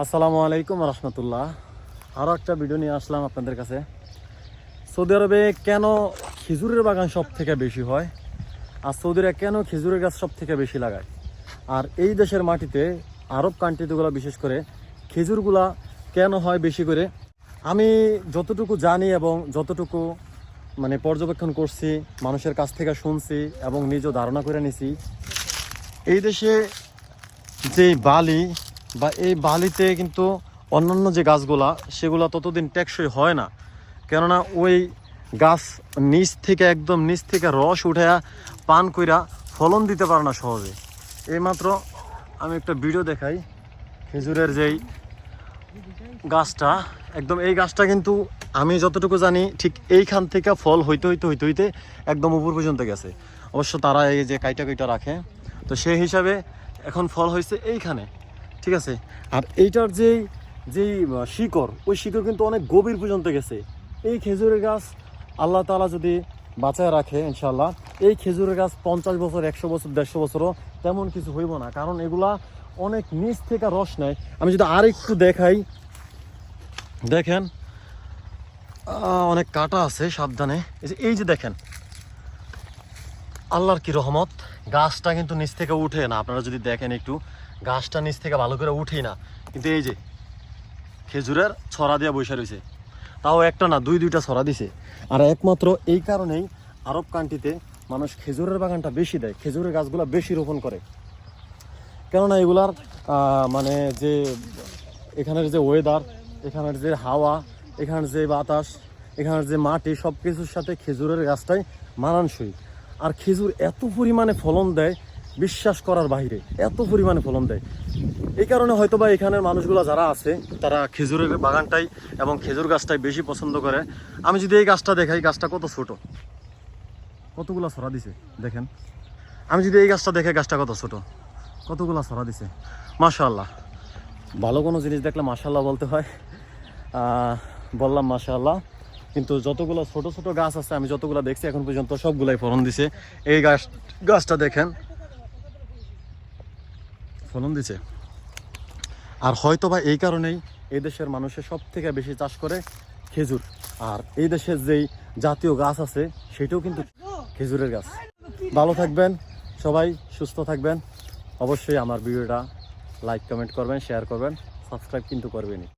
আসসালামু আলাইকুম রহমতুল্লাহ। আরও একটা ভিডিও নিয়ে আসলাম আপনাদের কাছে। সৌদি আরবে কেন খেজুরের বাগান সব থেকে বেশি হয়? আর সৌদিরা কেন খেজুরের গাছ সব থেকে বেশি লাগায়? আর এই দেশের মাটিতে আরব কান্ট্রিগুলো বিশেষ করে খেজুরগুলা কেন হয় বেশি করে? আমি যতটুকু জানি এবং যতটুকু মানে পর্যবেক্ষণ করছি, মানুষের কাছ থেকে শুনছি এবং নিজেও ধারণা করে নিছি, এই দেশে যে বালি বা এই বালিতে কিন্তু অন্যান্য যে গাছগুলা, সেগুলো ততদিন টেকসই হয় না। কেননা ওই গাছ নিচ থেকে একদম নিচ থেকে রস উঠে পান কইরা ফলন দিতে পারে না সহজে। এইমাত্র আমি একটা ভিডিও দেখাই, খেজুরের যেই গাছটা। একদম এই গাছটা কিন্তু আমি যতটুকু জানি ঠিক এইখান থেকে ফল হইতে হইতে হইতে হইতে একদম উপর পর্যন্ত গেছে। অবশ্য তারা এই যে কাইটা কাইটা রাখে। তো সেই হিসাবে এখন ফল হয়েছে এইখানে। ঠিক আছে? আর এইটার যেই যেই শিকড়, ওই শিকড় কিন্তু অনেক গভীর পর্যন্ত গেছে। এই খেজুরের গাছ আল্লাহ তাআলা যদি বাঁচায় রাখে ইনশাল্লাহ এই খেজুরের গাছ পঞ্চাশ বছর, একশো বছর, দেড়শো বছরও তেমন কিছু হইব না। কারণ এগুলা অনেক নিচ থেকে রস নেয়। আমি যদি আর একটু দেখাই, দেখেন অনেক কাটা আছে সাবধানে। এই যে দেখেন, আল্লাহর কি রহমত? গাছটা কিন্তু নিচ থেকে উঠে না। আপনারা যদি দেখেন একটু গাছটা নিচ থেকে ভালো করে উঠেই না। কিন্তু এই যে খেজুরের ছড়া দিয়ে বসে রয়েছে তাও একটা না, দুই দুইটা ছড়া দিছে। আর একমাত্র এই কারণেই আরব কান্ট্রিতে মানুষ খেজুরের বাগানটা বেশি দেয়, খেজুরের গাছগুলো বেশি রোপণ করে। কেননা এগুলার মানে যে এখানের যে ওয়েদার এখানের যে হাওয়া, এখানের যে বাতাস, এখানের যে মাটি সব কিছুর সাথে খেজুরের গাছটাই মানানসই। আর খেজুর এত পরিমাণে ফলন দেয় বিশ্বাস করার বাইরে এত পরিমাণে ফলন দেয়। এই কারণে হয়তো বা এখানের মানুষগুলো যারা আছে, তারা খেজুরের বাগানটাই এবং খেজুর গাছটাই বেশি পছন্দ করে। আমি যদি এই গাছটা দেখাই গাছটা কত ছোট? কতগুলো ছড়া দিছে? দেখেন। আমি যদি এই গাছটা দেখে গাছটা কত ছোট? কতগুলো ছড়া দিছে? মাশাআল্লাহ। ভালো কোনো জিনিস দেখলে মাশাআল্লাহ বলতে হয়। বললাম মাশাআল্লাহ। কিন্তু যতগুলো ছোট ছোট গাছ আছে, আমি যতগুলো দেখছি, এখন পর্যন্ত সবগুলাই ফলন দিছে। এই গাছ, গাছটা দেখেন। ফলন দিছে। আর হয়তো বা এই কারণেই এই দেশের মানুষের সব থেকে বেশি চাষ করে খেজুর। আর এই দেশের যেই জাতীয় গাছ আছে, সেটাও কিন্তু খেজুরের গাছ। ভালো থাকবেন, সবাই সুস্থ থাকবেন। অবশ্যই আমার ভিডিওটা লাইক কমেন্ট করবেন শেয়ার করবেন। সাবস্ক্রাইব কিন্তু করবেনই।